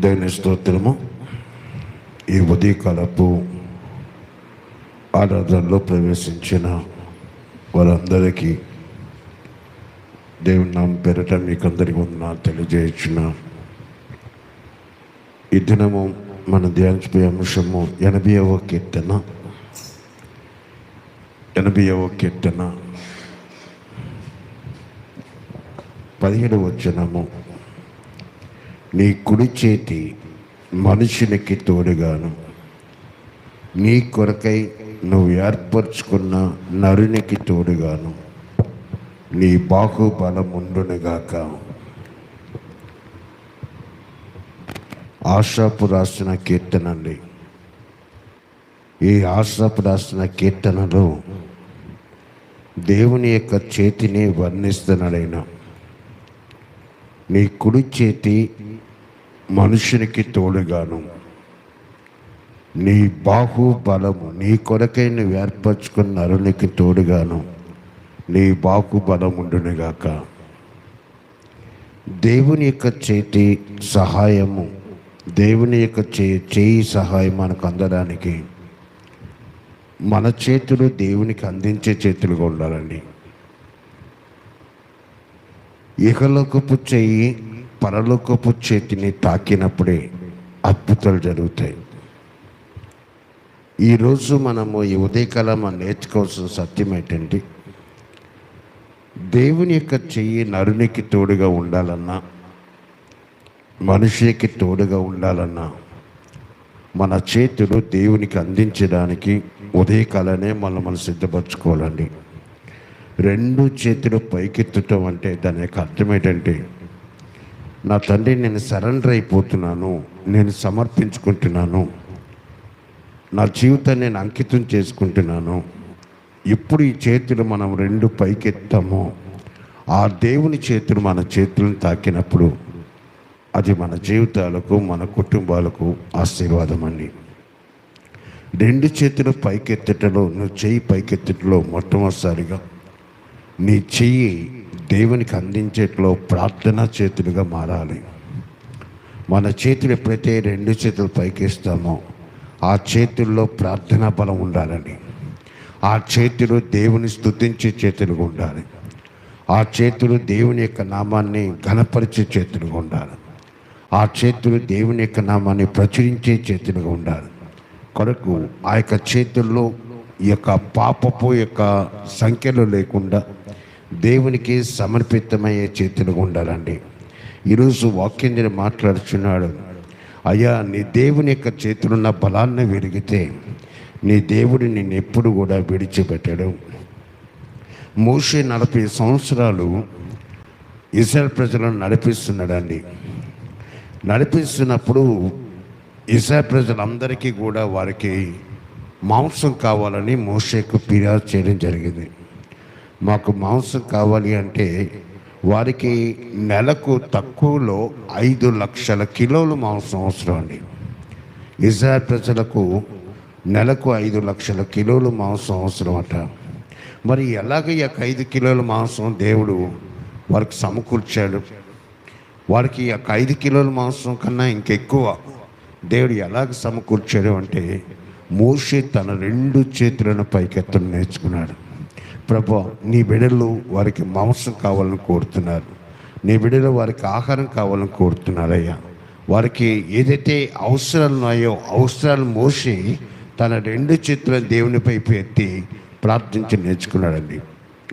దేవుని స్తోత్రము ఈ ఉదయకాలపు ఆరాధనలో ప్రవేశించిన వారందరికీ దేవుని నామ పేరట మీకందరికీ ఉన్న తెలియజేయించిన ఈ దినము మన ధ్యానించిపోయే అంశము ఎనభైవ కీర్తన ఎనభైవ కీర్తన పదిహేడు వచ్చినము నీ కుడి చేతి మనుషునికి తోడుగాను. నీ కొరకై నువ్వు ఏర్పరచుకున్న నరునికి తోడుగాను. నీ బాహుబలముండునుగాక ఆశాపు రాసిన కీర్తన అండి ఈ ఆశాపు రాసిన కీర్తనలో దేవుని యొక్క చేతిని వర్ణిస్తున్నాడైనా నీ కుడి చేతి మనుషునికి తోడుగాను. నీ బాహుబలము నీ కొరకై నువ్వు ఏర్పరచుకున్న అరుణికి తోడుగాను. నీ బాహుబలముండునుగాక. దేవుని యొక్క చేతి సహాయము దేవుని యొక్క చే చేయి సహాయం మనకు అందడానికి. మన చేతులు దేవునికి అందించే చేతులుగా ఉండాలండి. ఇహలోకపు చెయ్యి పరలోకపు చేతిని తాకినప్పుడే అద్భుతాలు జరుగుతాయి. ఈరోజు మనము ఈ ఉదయకాలం నేర్చుకోవాల్సిన సత్యం ఏంటంటే దేవుని యొక్క చెయ్యి నరునికి తోడుగా ఉండాలన్నా మనిషికి తోడుగా ఉండాలన్నా మన చేతులు దేవునికి అందించడానికి ఉదయకాలనే మనం మనం సిద్ధపరచుకోవాలండి. రెండు చేతులు పైకెత్తటం అంటే దాని యొక్క అర్థం ఏంటంటే నా తండ్రి నేను సరెండర్ అయిపోతున్నాను నేను సమర్పించుకుంటున్నాను నా జీవితాన్ని నేను అంకితం చేసుకుంటున్నాను ఎప్పుడు ఈ చేతులు మనం రెండు పైకెత్తామో ఆ దేవుని చేతులు మన చేతులను తాకినప్పుడు అది మన జీవితాలకు మన కుటుంబాలకు ఆశీర్వాదం అండి రెండు చేతులు పైకెత్తటలో నువ్వు చేయి పైకెత్తటలో మొట్టమొదటిసారిగా నీ చెయ్యి దేవునికి అందించేట్లో ప్రార్థనా చేతులుగా మారాలి. మన చేతులు ఎప్పుడైతే రెండు చేతులు పైకిస్తామో ఆ చేతుల్లో ప్రార్థనా బలం ఉండాలని. ఆ చేతులు దేవుని స్థుతించే చేతులుగా ఉండాలి. ఆ చేతులు దేవుని యొక్క నామాన్ని ఘనపరిచే చేతులుగా ఉండాలి. ఆ చేతులు దేవుని యొక్క నామాన్ని ప్రచురించే చేతులుగా ఉండాలి. కొరకు ఆ యొక్క చేతుల్లో ఈ యొక్క పాపపు యొక్క సంఖ్యలు లేకుండా దేవునికి సమర్పితమయ్యే చేతులుగా ఉండాలండి. ఈరోజు వాక్యం నేను మాట్లాడుచున్నాడు అయ్యా నీ దేవుని యొక్క చేతులున్న బలాన్ని విరిగితే నీ దేవుడు నిన్ను ఎప్పుడు కూడా విడిచిపెట్టాడు. మోషే నలభై సంవత్సరాలు ఇస్రాయల్ ప్రజలను నడిపిస్తున్నాడండి. నడిపిస్తున్నప్పుడు ఇస్రాయల్ ప్రజలందరికీ కూడా వారికి మాంసం కావాలని మోషేకు ఫిర్యాదు చేయడం జరిగింది. మాకు మాంసం కావాలి అంటే వారికి నెలకు తక్కువలో ఐదు లక్షల కిలోలు మాంసం అవసరం అండి. ఇజ్రాయల్ ప్రజలకు నెలకు ఐదు లక్షల కిలోలు మాంసం అవసరం అట. మరి ఎలాగ ఈ యొక్క ఐదు కిలోల మాంసం దేవుడు వారికి సమకూర్చాడు? వారికి ఈ యొక్క ఐదు కిలోల మాంసం కన్నా ఇంకెక్కువ దేవుడు ఎలాగ సమకూర్చాడు అంటే మోషే తన రెండు చేతులను పైకెత్తడం నేర్చుకున్నాడు. ప్రభు నీ బిడ్డలు వారికి మాంసం కావాలని కోరుతున్నారు. నీ బిడ్డలు వారికి ఆహారం కావాలని కోరుతున్నారయ్యా. వారికి ఏదైతే అవసరాలు ఉన్నాయో అవసరాలు మోసి తన రెండు చేతులను దేవునిపై ఎత్తి ప్రార్థించి నేర్చుకున్నాడండి.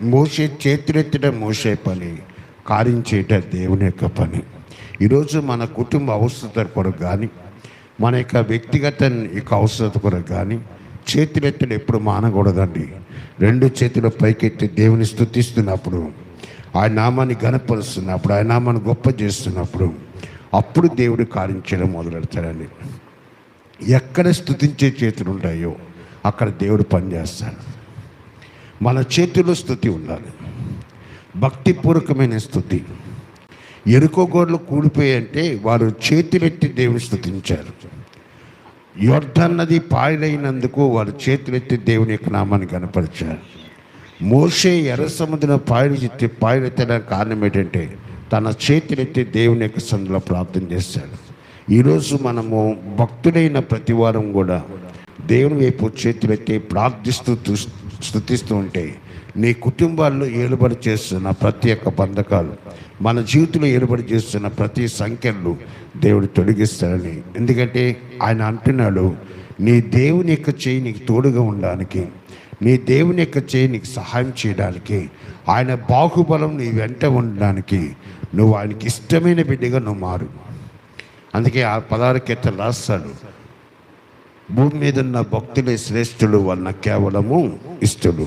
మోసే చేతులెత్తడం మోసే పని కార్యం చేయటం దేవుని యొక్క పని. ఈరోజు మన కుటుంబ అవసరత కొరకు కానీ మన యొక్క వ్యక్తిగత యొక్క అవసరత కొరకు కానీ చేతులెత్తడం ఎప్పుడు మానకూడదండి. రెండు చేతులు పైకెత్తి దేవుని స్థుతిస్తున్నప్పుడు ఆయన నామాన్ని గనపరుస్తున్నప్పుడు ఆయన నామాన్ని గొప్ప చేస్తున్నప్పుడు అప్పుడు దేవుడు కార్యం చేయడం మొదలెడతాడండి. ఎక్కడ స్థుతించే చేతులు ఉంటాయో అక్కడ దేవుడు పనిచేస్తాడు మన చేతిలో స్థుతి ఉండాలి. భక్తిపూర్వకమైన స్థుతి ఎరుకోగోడ్లు కూలిపోయంటే వారు చేతులెత్తి దేవుని స్థుతించారు యొర్ధన్ నది పాయలైనందుకు వారు చేతులెత్తి దేవుని యొక్క నామాన్ని కనపరిచారు మోసే ఎర్ర సముద్రం పాయలు చెత్తి పాయలెత్తడానికి కారణం ఏంటంటే తన చేతులెత్తి దేవుని యొక్క సందులో ప్రార్థన చేశాడు. ఈరోజు మనము భక్తుడైన ప్రతి వారం కూడా దేవుని వైపు చేతులెత్తి ప్రార్థిస్తూ తు- స్తుతిస్తూ ఉంటే నీ కుటుంబాల్లో ఏలుబడి చేస్తున్న ప్రతి ఒక్క బంధకాలు మన జీవితంలో ఏలుబడి చేస్తున్న ప్రతి సంఖ్యలు దేవుడు తొలగిస్తాడని. ఎందుకంటే ఆయన అంటున్నాడు నీ దేవుని యొక్క చేయి నీకు తోడుగా ఉండడానికి నీ దేవుని యొక్క చేయి నీకు సహాయం చేయడానికి ఆయన బాహుబలం నీ వెంట ఉండడానికి నువ్వు ఆయనకి ఇష్టమైన బిడ్డగా నువ్వు మారు. అందుకే ఆ పదహారు కీర్తన రాస్తాడు భూమి మీద ఉన్న భక్తులే శ్రేష్ఠులు వలన కేవలము ఇష్టడు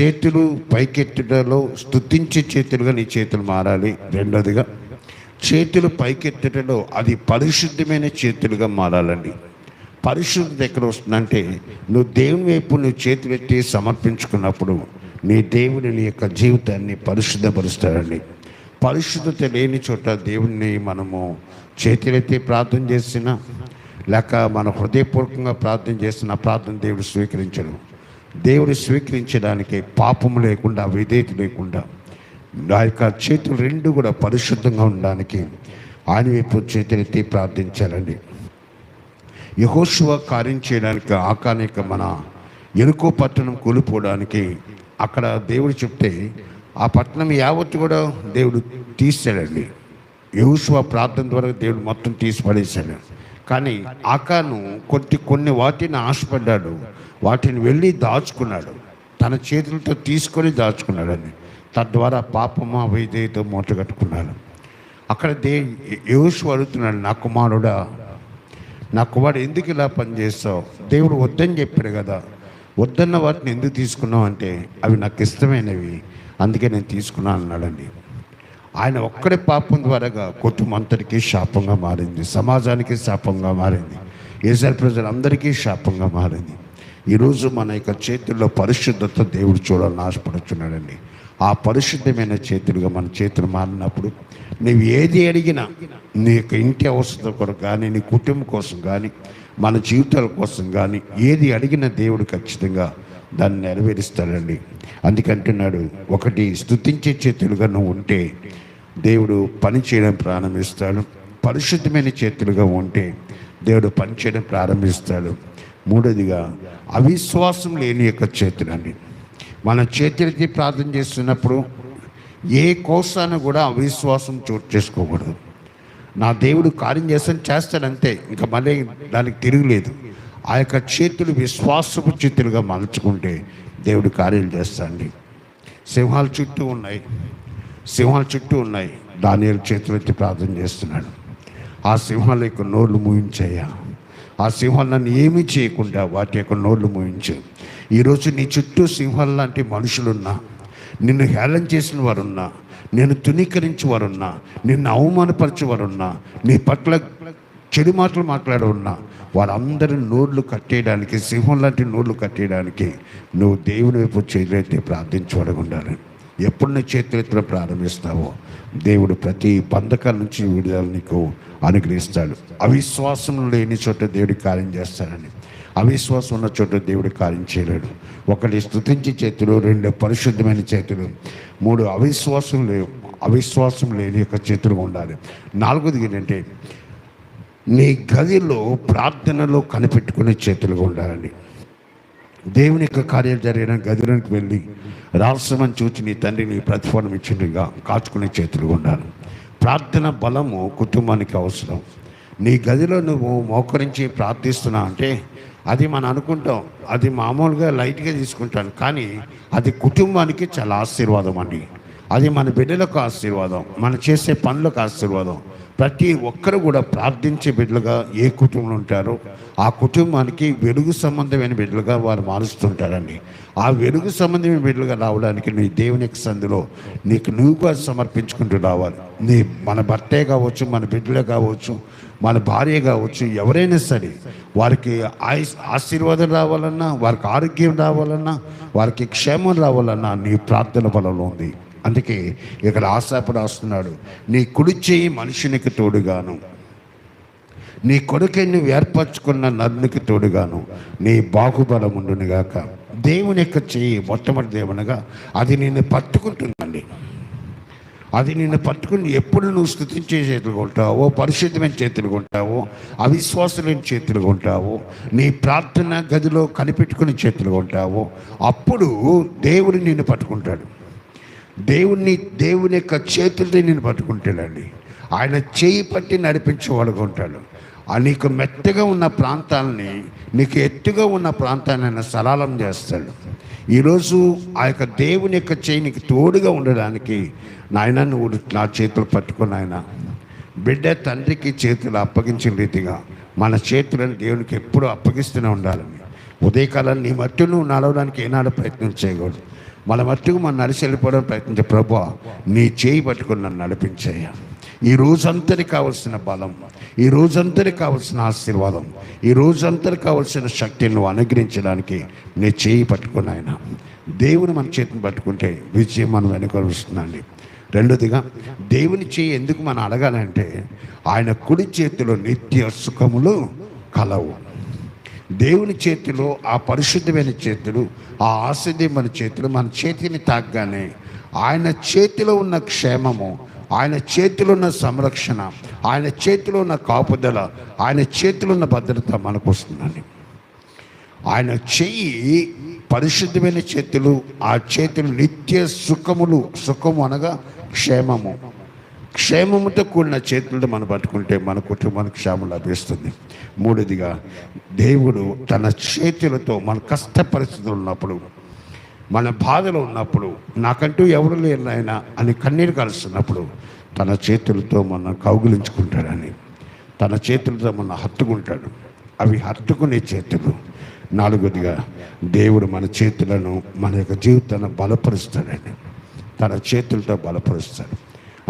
చేతులు పైకెత్తుటలో స్థుతించే చేతులుగా నీ చేతులు మారాలి. రెండోదిగా చేతులు పైకెత్తుటలో అది పరిశుద్ధమైన చేతులుగా మారాలండి. పరిశుద్ధత ఎక్కడ వస్తుందంటే నువ్వు దేవుని వైపు నువ్వు చేతులెత్తి సమర్పించుకున్నప్పుడు నీ దేవుని నీ యొక్క జీవితాన్ని పరిశుద్ధపరుస్తాడండి. పరిశుద్ధత లేని చోట దేవుణ్ణి మనము చేతులెత్తి ప్రార్థన చేసినా లేక మన హృదయపూర్వకంగా ప్రార్థన చేసిన ప్రార్థన దేవుడు స్వీకరించడం. దేవుని స్వీకరించడానికి పాపము లేకుండా విధేయత లేకుండా ఆ యొక్క చేతులు రెండు కూడా పరిశుద్ధంగా ఉండడానికి ఆయన వైపు చేతులెత్తి ప్రార్థించాలండి. యహోశివ కార్యం చేయడానికి ఆకానిక మన ఎరుకో పట్టణం కూలిపోవడానికి అక్కడ దేవుడు చెప్తే ఆ పట్టణం యావత్తు కూడా దేవుడు తీసాడండి యహోశివ ప్రార్థన ద్వారా దేవుడు మొత్తం తీసి పడేశాడు కానీ ఆకాను కొద్ది కొన్ని వాటిని ఆశపడ్డాడు. వాటిని వెళ్ళి దాచుకున్నాడు. తన చేతులతో తీసుకొని దాచుకున్నాడని తద్వారా పాపమా వైద్యతో మూటగట్టుకున్నాడు అక్కడ దే యోషు అడుగుతున్నాడు నా కుమారుడా నా కుమారుడు ఎందుకు ఇలా పనిచేస్తావు దేవుడు వద్దని చెప్పాడు కదా. వద్దన్న వాటిని ఎందుకు తీసుకున్నావు అంటే అవి నాకు ఇష్టమైనవి అందుకే నేను తీసుకున్నాను అన్నాడండి ఆయన ఒక్కడే పాపం ద్వారాగా కుటుంబం శాపంగా మారింది. సమాజానికి శాపంగా మారింది. ఏసారి ప్రజలందరికీ శాపంగా మారింది. ఈరోజు మన యొక్క చేతుల్లో పరిశుద్ధత దేవుడు చూడాలని ఆశపడుచున్నాడండి. ఆ పరిశుద్ధమైన చేతులుగా మన చేతులు మారినప్పుడు నువ్వు ఏది అడిగినా నీ యొక్క ఇంటి అవసరం కొరకు కానీ నీ కుటుంబం కోసం కానీ మన జీవితాల కోసం కానీ ఏది అడిగిన దేవుడు ఖచ్చితంగా దాన్ని నెరవేరుస్తాడండి. అందుకంటున్నాడు ఒకటి స్తుతించే చేతులుగా నువ్వు ఉంటే దేవుడు పని చేయడం ప్రారంభిస్తాడు. పరిశుద్ధమైన చేతులుగా ఉంటే దేవుడు పని చేయడం ప్రారంభిస్తాడు. మూడోదిగా అవిశ్వాసం లేని యొక్క చేతులండి. మన చేతులకి ప్రార్థన చేస్తున్నప్పుడు ఏ కోసాన కూడా అవిశ్వాసం చోటు చేసుకోకూడదు. నా దేవుడు కార్యం చేస్తాను చేస్తాడంతే ఇంకా మళ్ళీ దానికి తిరుగులేదు. ఆ యొక్క చేతులు విశ్వాసపు చేతులుగా మలుచుకుంటే దేవుడు కార్యం చేస్తాండి సింహాల చుట్టూ ఉన్నాయి. సింహాల చుట్టూ ఉన్నాయి. దానియాలు చేతులెత్తి ప్రార్థన చేస్తున్నాడు. ఆ సింహాల యొక్క నోళ్ళు ముగించాయా ఆ సింహం నన్ను ఏమీ చేయకుండా వాటి యొక్క నోళ్ళు మోయించు ఈరోజు నీ చుట్టూ సింహాల లాంటి మనుషులున్నా నిన్ను హేళన చేసిన వారున్నా నేను తునీకరించి వారున్నా నిన్ను అవమానపరిచే వారున్నా నీ పట్ల చెడు మాటలు మాట్లాడవున్నా వారందరి నోళ్ళు కట్టేయడానికి సింహం లాంటి నోళ్ళు కట్టేయడానికి నువ్వు దేవుని వైపు చేయలేతే ప్రార్థించబడి ఉండాలి. ఎప్పుడు నీ చేతులెత్తున ప్రారంభిస్తావో దేవుడు ప్రతి బంధకాల నుంచి విడుదల నీకు అనుగ్రహిస్తాడు. అవిశ్వాసం లేని చోట దేవుడి కార్యం చేస్తాడని. అవిశ్వాసం ఉన్న చోట దేవుడి కార్యం చేయలేడు. ఒకటి స్తుతించి చేతులు రెండు పరిశుద్ధమైన చేతులు మూడు అవిశ్వాసం లేవు అవిశ్వాసం లేని యొక్క చేతులు ఉండాలి. నాలుగోది ఏంటంటే నీ గదిలో ప్రార్థనలో కనిపెట్టుకునే చేతులుగా ఉండాలండి. దేవుని యొక్క కార్యాలు జరిగిన గదిలోకి వెళ్ళి రాష్ట్రమని చూచి నీ తండ్రి నీ ప్రతిఫలం ఇచ్చిందిగా కాచుకునే చేతులుగా ఉండాలి ప్రార్థన బలము కుటుంబానికి అవసరం. నీ గదిలో నువ్వు మోకరించి ప్రార్థిస్తున్నా అంటే అది మనం అనుకుంటాం అది మామూలుగా లైట్గా తీసుకుంటాను కానీ అది కుటుంబానికి చాలా ఆశీర్వాదం అండి. అది మన బిడ్డలకు ఆశీర్వాదం మనం చేసే పనులకు ఆశీర్వాదం. ప్రతి ఒక్కరు కూడా ప్రార్థించే బిడ్డలుగా ఏ కుటుంబంలో ఉంటారో ఆ కుటుంబానికి వెలుగు సంబంధమైన బిడ్డలుగా వారు మారుస్తుంటారండి. ఆ వెలుగు సంబంధమైన బిడ్డలుగా రావడానికి నీ దేవుని యొక్క సందులో నీకు నువ్వుగా సమర్పించుకుంటూ రావాలి. నీ మన భర్తే కావచ్చు మన బిడ్డలే కావచ్చు మన భార్య కావచ్చు ఎవరైనా సరే వారికి ఆయుష్ ఆశీర్వాదం రావాలన్నా వారికి ఆరోగ్యం రావాలన్నా వారికి క్షేమం రావాలన్నా నీ ప్రార్థన బలంలో ఉంది. అందుకే ఇక్కడ ఆశాప రాస్తున్నాడు నీ కుడి చేయి మనుషునికి తోడుగాను. నీ కొడుకే నువ్వు ఏర్పరచుకున్న నరునికి తోడుగాను. నీ బాహుబలముండును గాక. దేవుని యొక్క చెయ్యి మొట్టమొదటి దేవునిగా అది నిన్ను పట్టుకుంటుందండి. అది నిన్ను పట్టుకుని ఎప్పుడు నువ్వు స్థుతించే చేతులు కొంటావో పరిశుద్ధమైన చేతులు కొంటావో అవిశ్వాసమైన చేతులు కొంటావో నీ ప్రార్థన గదిలో కనిపెట్టుకుని చేతులు కొంటావో అప్పుడు దేవుడు నిన్ను పట్టుకుంటాడు. దేవుణ్ణి దేవుని యొక్క చేతుల్ని నేను పట్టుకుంటాడండి ఆయన చేయి పట్టి నడిపించేవాడుగా ఉంటాడు. ఆ నీకు మెత్తగా ఉన్న ప్రాంతాలని నీకు ఎత్తుగా ఉన్న ప్రాంతాన్ని ఆయన సరళం చేస్తాడు. ఈరోజు ఆ యొక్క దేవుని యొక్క చేయి నీకు తోడుగా ఉండడానికి నాయన నువ్వు నా చేతులు పట్టుకుని ఆయన బిడ్డ తండ్రికి చేతులు అప్పగించిన రీతిగా మన చేతులను దేవునికి ఎప్పుడూ అప్పగిస్తూనే ఉండాలని. ఉదయకాలం నీ మట్టు నువ్వు నడవడానికి ఏనాడు ప్రయత్నం చేయకూడదు. మన మట్టుకు మనం నడిచి వెళ్ళిపోవడం ప్రయత్నించే ప్రభు నీ చేయి పట్టుకుని నన్ను నడిపించేయ ఈ రోజంతటి కావలసిన బలం ఈ రోజంతటి కావలసిన ఆశీర్వాదం ఈ రోజంతటి కావలసిన శక్తిని నువ్వు అనుగ్రహించడానికి నీ చేయి పట్టుకుని ఆయన. దేవుని మన చేతిని పట్టుకుంటే విజయం మనం వెనుకొలుస్తుందండి రెండోదిగా దేవుని చేయి ఎందుకు మనం అడగాలంటే ఆయన కుడి చేతిలో నిత్య సుఖములు కలవు. దేవుని చేతిలో ఆ పరిశుద్ధమైన చేతులు ఆ ఆశ్రదమైన చేతులు మన చేతిని తాగ్గానే ఆయన చేతిలో ఉన్న క్షేమము ఆయన చేతిలో ఉన్న సంరక్షణ ఆయన చేతిలో ఉన్న కాపుదల ఆయన చేతిలో ఉన్న భద్రత మనకు వస్తుందండి. ఆయన చెయ్యి పరిశుద్ధమైన చేతులు ఆ చేతులు నిత్య సుఖములు సుఖము అనగా క్షేమము. క్షేమముతో కూడిన చేతులతో మనం పట్టుకుంటే మన కుటుంబానికి క్షేమం లభిస్తుంది. మూడోదిగా దేవుడు తన చేతులతో మన కష్ట పరిస్థితులు ఉన్నప్పుడు మన బాధలో ఉన్నప్పుడు నాకంటూ ఎవరు లేరు ఆయన అని కన్నీరు కలుస్తున్నప్పుడు తన చేతులతో మన కౌగులించుకుంటాడని తన చేతులతో మన హత్తుకుంటాడు. అవి హత్తుకునే చేతులు. నాలుగోదిగా దేవుడు మన చేతులను మన యొక్క జీవితాన్ని బలపరుస్తాడని తన చేతులతో బలపరుస్తాడు.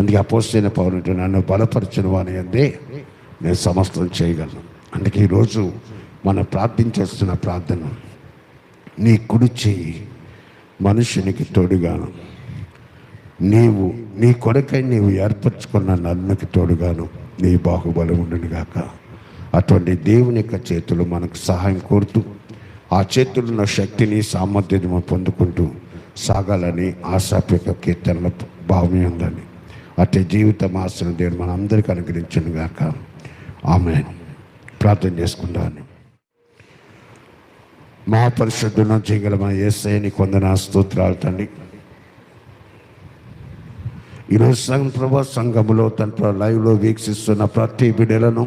అందుకే అపోస్తైన పౌరుడు నన్ను బలపరచిన వాని అందే నేను సమస్తం చేయగలను. అందుకే ఈరోజు మనం ప్రార్థించేస్తున్న ప్రార్థన నీ కుడి చేయి మనుషునికి తోడుగాను. నీవు నీ కొరకై నీవు ఏర్పరచుకున్న నన్నుకి తోడుగాను. నీ బాహుబలం ఉండును గాక. అటువంటి దేవుని యొక్క చేతులు మనకు సహాయం కోరుతూ ఆ చేతులున్న శక్తిని సామర్థ్యము పొందుకుంటూ సాగాలని ఆశాప్యక కీర్తనల భావమే ఉందని అట్టి జీవితం ఆశ్రమ దేవుడు మన అందరికీ అనుగ్రహించను గాక ఆమె ప్రార్థన చేసుకుంటాను మా పరిశుద్ధులను చేయగల మా ఏసైని కొందన స్తోత్రాలు తండ్రి. ఈరోజు సంఘ ప్రభా సంఘములో తన లైవ్లో వీక్షిస్తున్న ప్రతి బిడ్డలను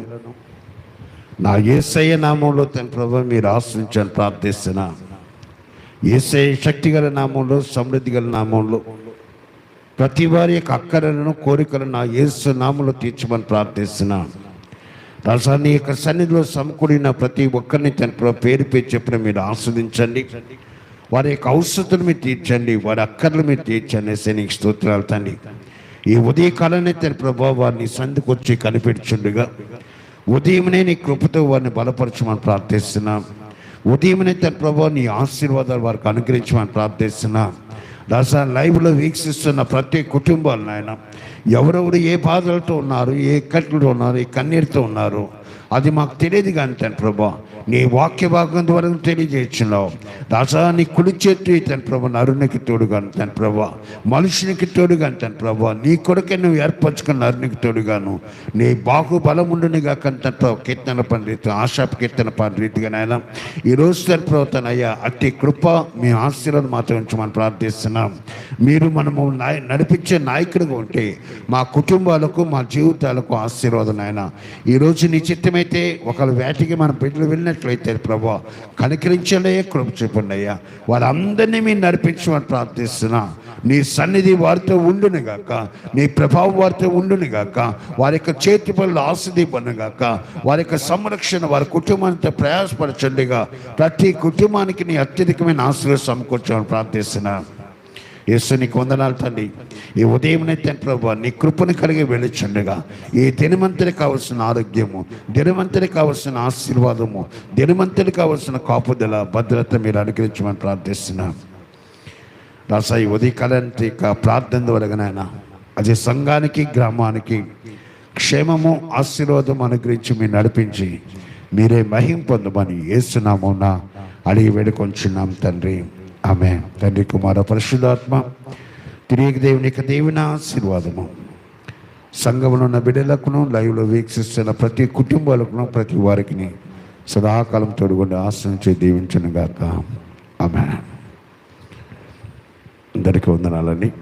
నా ఏసయ్య నామంలో తన ప్రభా మీరు ఆశ్రయించని ప్రార్థిస్తున్నా. ఏసయ్య శక్తి గల నామంలో సమృద్ధి గల నామంలో ప్రతి వారి యొక్క అక్కరలను కోరికలను నా యేసు నామలో తీర్చమని ప్రార్థిస్తున్నా. రాసా నీ యొక్క సన్నిధిలో సమకూడిన ప్రతి ఒక్కరిని తన పేరు పేరు చెప్పిన మీరు ఆస్వాదించండి. వారి యొక్క ఔషధులు మీరు తీర్చండి వారి అక్కర్లు మీరు తీర్చండి నీకు స్తోత్రాలు తండ్రి. ఈ ఉదయకాలనే తన ప్రభావ వారిని సందుకు వచ్చి కనిపెట్టుచుండగా ఉదయమనే నీ కృపతో వారిని బలపరచమని ప్రార్థిస్తున్నాం. ఉదయమనే తన ప్రభావ నీ ఆశీర్వాదాలు వారికి అనుగ్రహించమని ప్రార్థిస్తున్నాం. దాసా లైవ్లో వీక్షిస్తున్న ప్రతి కుటుంబాలు నాయన ఎవరెవరు ఏ బాధలతో ఉన్నారు ఏ కట్లతో ఉన్నారు ఏ కన్నీరుతో ఉన్నారు అది మాకు తెలియదు కానీ తన ప్రభా. నీ వాక్య భాగం ద్వారా తెలియజేస్తున్నావు. దాసా నీ కుడి చేతి తన ప్రభు నరునికి తోడుగాను తన ప్రభు మనుషునికి తోడుగాను తన ప్రభు నీ కొడుకే నువ్వు ఏర్పరచుకున్న నరునికి తోడుగాను నీ బాహు బలముండుని కాక తన ప్రభు కీర్తన పని రీతి ఆశాప కీర్తన పని రీతిగా నాయన ఈరోజు తన ప్రభా తన అయ్యా అతి కృప మీ ఆశీర్వాదం మాత్రం ఉంచమని ప్రార్థిస్తున్నాం. మీరు మనము నాయ నడిపించే నాయకుడిగా ఉంటే మా కుటుంబాలకు మా జీవితాలకు ఆశీర్వాదం ఆయన ఈరోజు నీ చిత్తమైతే ఒకళ్ళ వేటకి మన బిడ్డలు చేసినట్లయితే ప్రభా కనికరించలే కృప చూపండి వారందరినీ మీరు నడిపించమని ప్రార్థిస్తున్నా. నీ సన్నిధి వారితో ఉండును గాక. నీ ప్రభావం వారితో ఉండును గాక. వారి యొక్క చేతి పనులు ఆస్వాదిపను గాక. వారి యొక్క సంరక్షణ వారి కుటుంబానికి ప్రయాసపరచండిగా. ప్రతి కుటుంబానికి నీ అత్యధికమైన ఆశలు సమకూర్చమని ప్రార్థిస్తున్నా. యేసు నీకు వందనాలు తండ్రి ఈ ఉదయం తండ్రి ప్రభు నీ కృపను కలిగి వెళ్ళొచ్చుండగా ఈ దినమంతరి కావలసిన ఆరోగ్యము దినమంతరి కావలసిన ఆశీర్వాదము దినమంతరి కావలసిన కాపుదల భద్రత మీరు అనుగ్రహించమని ప్రార్థిస్తున్నాం. రాసా ఈ ఉదయకాలానికి ప్రార్థన ద్వారా అది సంఘానికి గ్రామానికి క్షేమము ఆశీర్వాదం అనుగ్రహించి మీరు నడిపించి మీరే మహిం పొందమని ఏసునామున అడిగి వేడుకొంచున్నాం తండ్రి. ఆమె తండ్రి కుమార పరిశుద్ధాత్మ తిరిగి దేవుని యొక్క దేవుని ఆశీర్వాదము. సంఘంలో ఉన్న బిడ్డలకును లైవ్లో వీక్షిస్తున్న ప్రతి కుటుంబాలకును ప్రతి వారికి సదాకాలం తోడుగుండి ఆశ్రయించి దీవించను గాక ఆమె అందరికీ వందనాలని